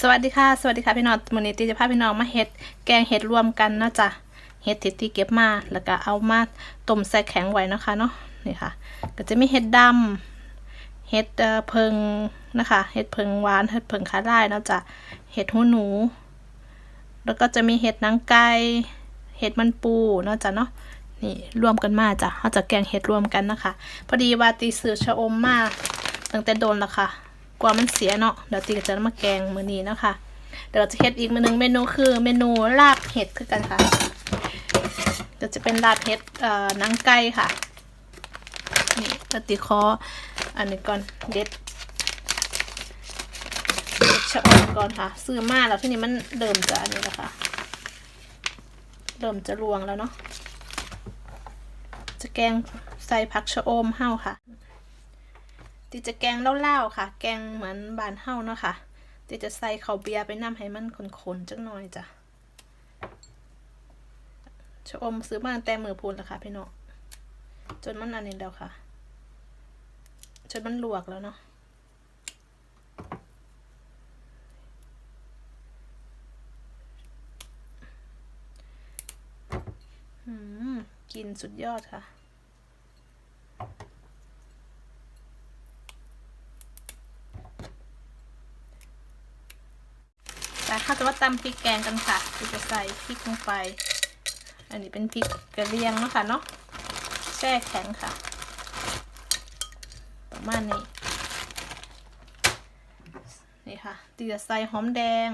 สวัสดีค่ะสวัสดีค่ะพี่น้องวันนี้ตีจะพาพี่น้องมาเฮ็ดแกงเห็ดรวมกันเนาะจ้ะเห็ดที่ตีเก็บมาแล้วก็เอามาต้มใส่แข็งไว้นะคะเนาะนี่ค่ะ ก็จะมีเห็ดดำเห็ดเอ่อพิงนะคะเห็ดเพิงหวานเห็ดเพิงขาลายเนาะจ้ะเห็ดหูหนู แล้วก็จะมีเห็ดนางไก่เห็ดมันปูเนาะจ้ะเนาะนี่รวมกันมาจ้ะเขาจะแกงเห็ดรวมกันนะคะ พอดีว่าตีซื้อชะอมมาตั้งแต่โดนละค่ะ กว่ามันเสียเนาะเดี๋ยวตีก็จะมาแกงมื้อนี้นะคะเดี๋ยวเราจะเฮ็ดอีกเมนูเมนูคือเมนูลาบเห็ดคือกันค่ะเดี๋ยวจะเป็นลาบเห็ดเอ่อนังไก่ค่ะนี่เราตีคออันนี้ก่อนเด็ดชะอมก่อนค่ะ ซื้อมาแล้วที่นี้มันเริ่มจะอันนี้แล้วค่ะเริ่มจะรวงแล้วเนาะจะแกงใส่ผักชะอมเห่าค่ะ ติจะแกงเล่าๆค่ะ แกงเหมือนบานเฮ้าเนาะค่ะติจะใส่ข้าวเบียร์ไปน้ำให้มันขนๆจังหน่อยจ้ะชะอมซื้อมาแต่มือพูนแล้วค่ะพี่น้องจนมันอันนี้แล้วค่ะ จนมันลวกแล้วเนาะอืมกินสุดยอดค่ะ แต่ถ้าจะว่าตำพริกแกงกันค่ะคือจะใส่พริกลงไป อันนี้เป็นพริกกระเลียงเนาะค่ะเนาะแช่แข็งค่ะ ประมาณนี้ นี่ค่ะตีจะใส่หอมแดง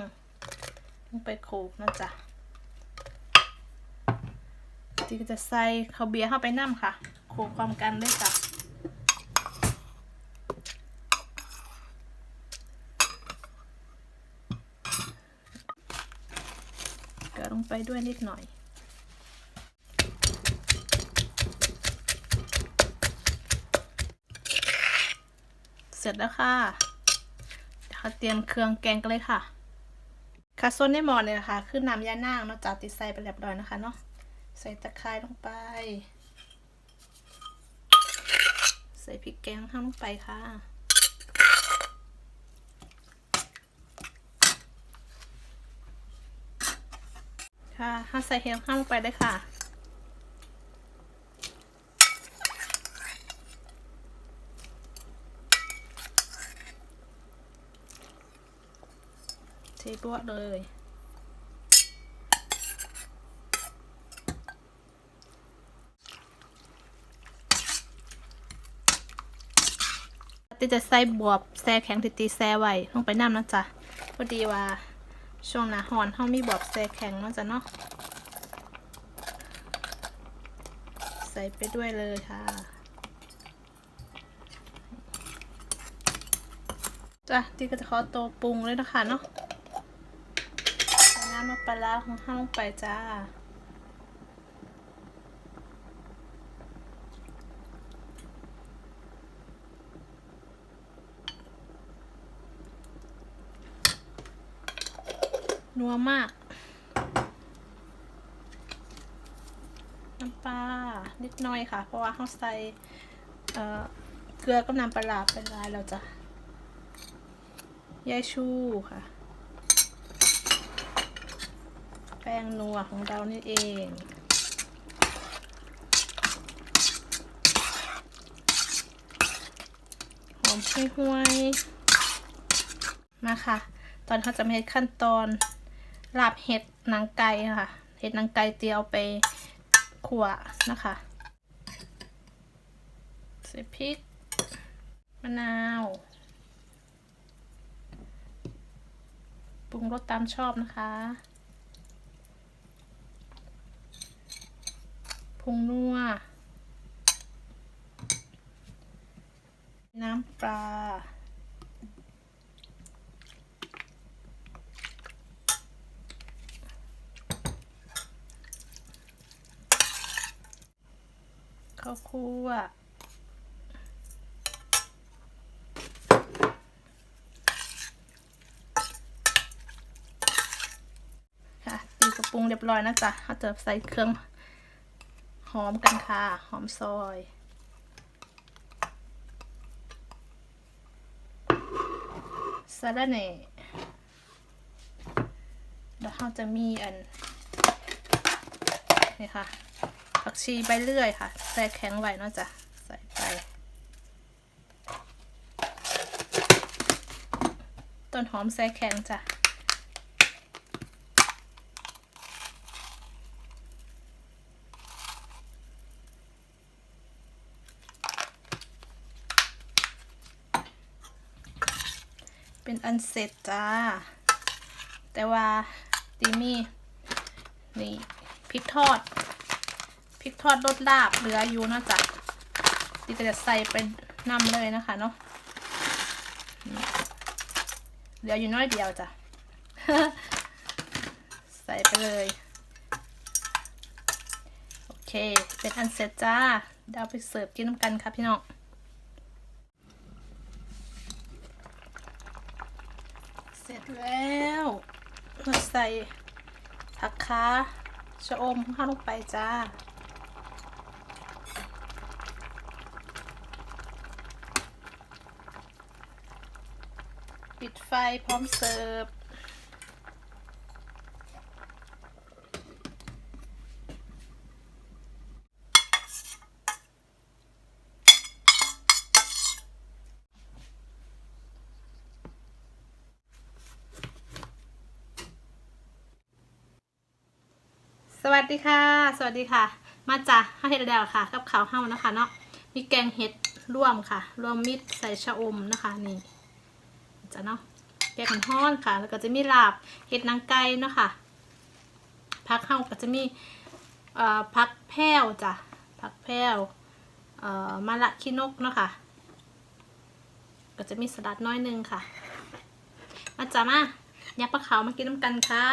ลงไปโขลกนะจ๊ะตีก็จะใส่ข้าวเบียร์เข้าไปน้ำค่ะ โขลกความกันด้วยจ้ะ เกลือลง ไปด้วยนิดหน่อยเสร็จแล้วค่ะเดี๋ยวเราเตรียมเครื่องแกงกันเลยค่ะ ค่ะส่วนในหม้อเนี่ยนะคะคือน้ำยานางเนาะจากติดใส่ไปเรียบร้อยนะคะเนาะ ใส่ตะไคร้ลงไป ใส่พริกแกงข้างลงไปค่ะ ค่ะถ้าใส่เฮลข้ามลงไปได้ค่ะ เทบวเลยตีจะใส่บวบแซ่แข็งที่ตีแซ่ไว้ลงไปน้ำนะจ๊ะพอดีว่า ช่วงหน้าฮอนเฮามีบอบแซ่แข็งเนาะจ้ะเนาะใส่ไปด้วยเลยค่ะจ้ะที่ก็จะขอตัวปรุงเลยนะคะเนาะใส่น้ำมะปลาของห้าลงไปจ้า นัวมาก น้ำปลานิดหน่อยค่ะ เพราะว่าเขาใส่เกลือกับน้ำปลาเป็นลายเราจะยายชูค่ะ แป้งนัวของเรานี่เองหอมห้วยๆมาค่ะ ตอนเขาจะมาเฮ็ดขั้นตอน ลาบเห็ดนังไก่ค่ะ เห็ดนังไก่เตียวไปขั่วนะคะใส่พริกมะนาวปรุงรสตามชอบนะคะผงนัว น้ำปลา ข้าวคั่วค่ะตีกระปรุงเรียบร้อยนะจ๊ะเราจะใส่เครื่องหอมกันค่ะ หอมซอยสะระแหน่แล้วเราจะมีอันนี่ค่ะ ผักชีใบเลื่อยค่ะใส่แข็งไว้เนาะจ้ะ ใส่ไป ต้นหอมใส่แข็งจ้ะเป็นอันเสร็จจ้า แต่ว่าตีมี่นี่พริกทอด พริกทอดรสลาบเหลืออยู่นาะจ๊ะตีก็จะใส่ไปนำเลยนะคะเนาะเหลืออยู่น้อยเดียวจ้ะ ใส่ไปเลย โอเค เป็นอันเสร็จจ้าเดี๋ยวเอาไปเสิร์ฟกินน้ำกันค่ะพี่น้องเสร็จแล้วเราใส่ผักค้าชะอมข้าลงไปจ้า ปิดไฟพร้อมเสิร์ฟ สวัสดีค่ะ สวัสดีค่ะ มาจากข้าวเห็ดดาวค่ะ กับข้าวเฮ้านะคะเนาะ มีแกงเห็ดร่วมค่ะ รวมมิตรใส่ชะอมนะคะนี่ จะเนาะแกงห้อนค่ะ แล้วก็จะมีลาบเห็ดนางไก่เนาะค่ะพักเฮ้าก็จะมีเอ่อพักแพ้วจ้ะพักแพ้วเอ่อมะละขี้นกเนาะค่ะก็จะมีสลัดน้อยหนึงค่ะ มาจ้ามายักปลาขาวมากินน้ำกันค่ะ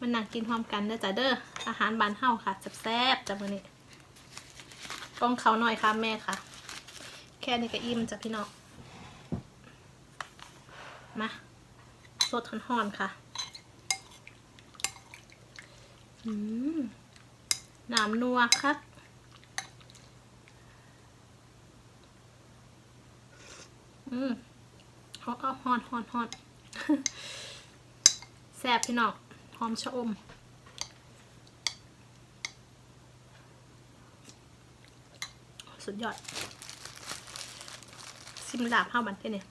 มันนั่งกินพร้อมกันเด้อจ้ะเด้ออาหารบ้านเฮาค่ะแซ่บๆจ้ะมื้อนี้กล้องเขาหน่อยค่ะแม่ค่ะ แค่นี้ก็อิ่มจ้ะพี่น้อง มาสดห่อนๆค่ะน้ำนัวครับอืมเอาเอาห่อนห่อนห่อนแซ่บพี่น้องหอมชะอม สุดยอด ซิมลาบข้าวมันเท่เนี่ย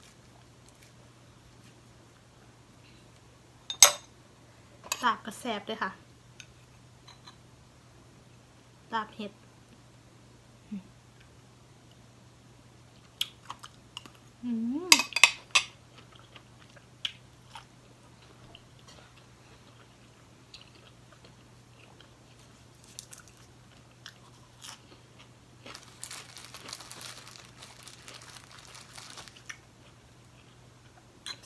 าบกระแสบเลยค่ะลาบเห็ดอืม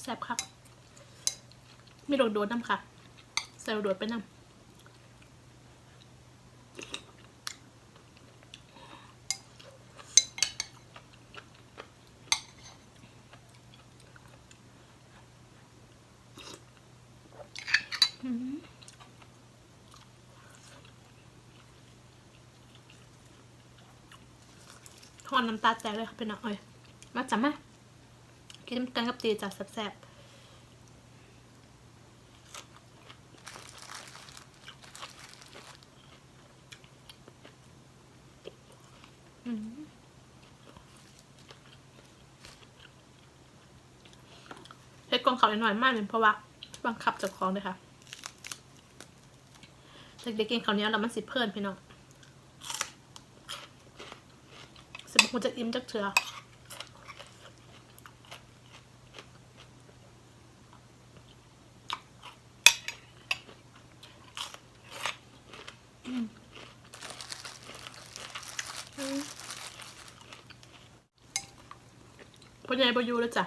แซ่บครับมีโดดโดดน้ำค่ะ ส่โดดโดดไปน้ำอืมทอนน้ำตาแตกเลยค่ะเป็นน้อะเอ้ยมาจับมากินน้ำกันกับตีจ้ะแซ่บๆ เฮ็ดกองเขาวหน่อยมากเลยเพราะว่า บังคับจากของเลยค่ะเด็กๆกินข้าวเหนียวแล้วมันสิเพิ่นพี่น้องสิบคงจะอิ่มจักเถื่อ พ่อใหญ่บอยู่แล้วจ้ะ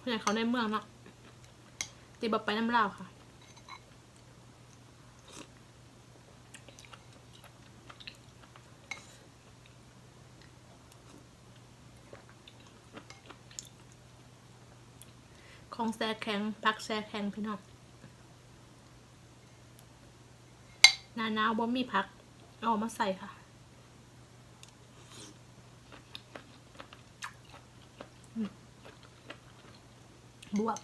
พ่อใหญ่เขาในเมืองเนาะตีบไปน้ำลาวค่ะของแซ่แข็งพักแซ่แข็งพี่น้องนาหนาวบ่มีพัก เอามาใส่ค่ะ บวก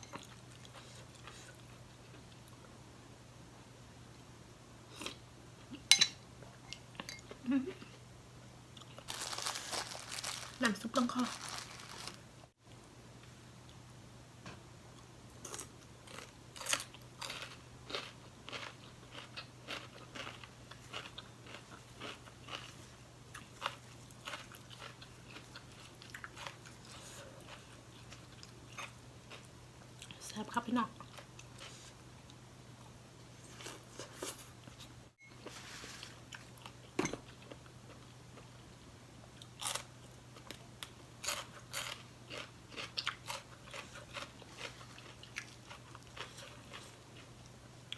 ำซุปลงคอแซ่บครับพี่น้อง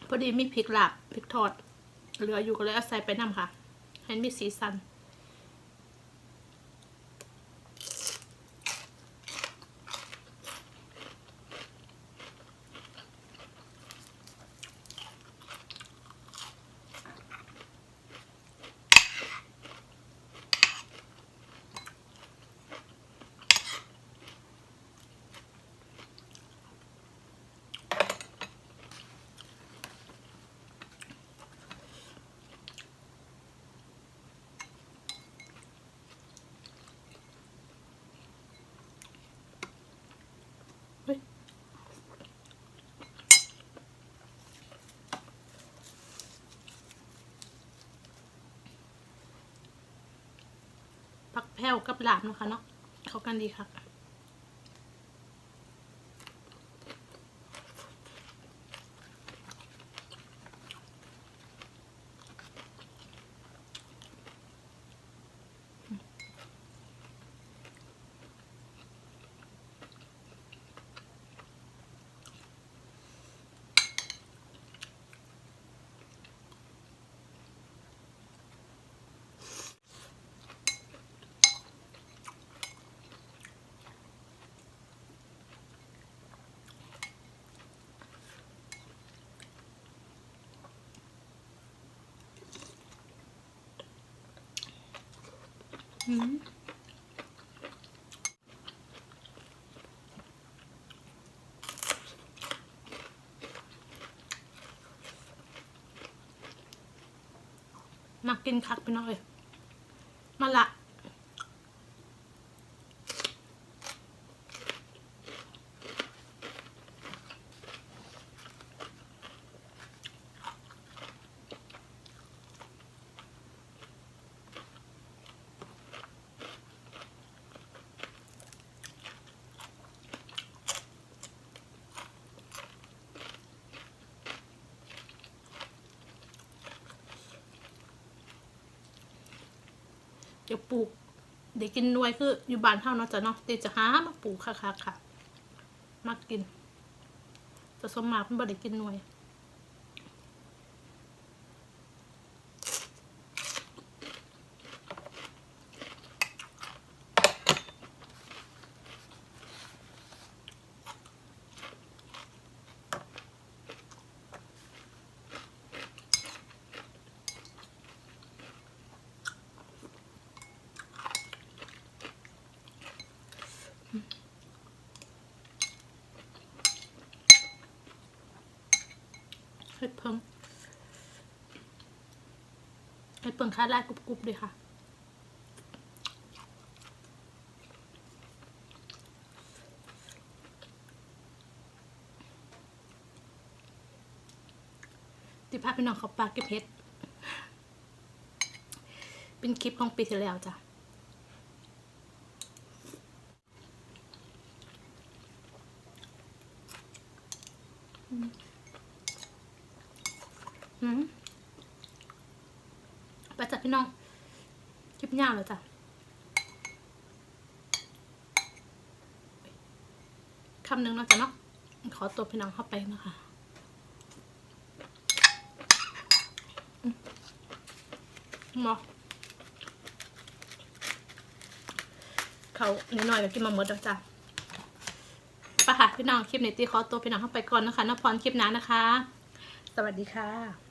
พอดีมีพริกหลาบพริกทอดเหลืออยู่ก็เลยเอาใส่ไปนำค่ะ ให้มีสีสัน ผักแพ้วกับหลามนะคะเนาะเข้ากันดีค่ะ มมากินคักไปหน่อย มาละ เดี๋ยวปลูกเดี๋ยวกินหน่วยคืออยู่บ้านเท่าเนาะจ้ะเนาะตีจะหามาปลูกค่ะค่ะค่ะมากินจะสมมาเพิ่นบ่ได้กินหน่วย เฮ็ดเพิ่มเฮ็ดเพิ่งค่าลายกรุบๆเลยค่ะติภาพพี่น้องเขาปลาเก็บเห็ด เป็นคลิปของปีที่แล้วจ้ะ อืมไปจัดพี่น้อง คลิปยาวเลยจ้ะคำหนึ่งเนาะจ้ะเนาะขอตัวพี่น้องเข้าไปนะคะมหมอเขานิดหน่อยก็กินมาหมดแล้วจ้ะไปค่ะพี่น้องคลิปนี้ตีขอตัวพี่น้องเข้าไปก่อนนะคะนพรคลิปหน้านะคะ สวัสดีค่ะ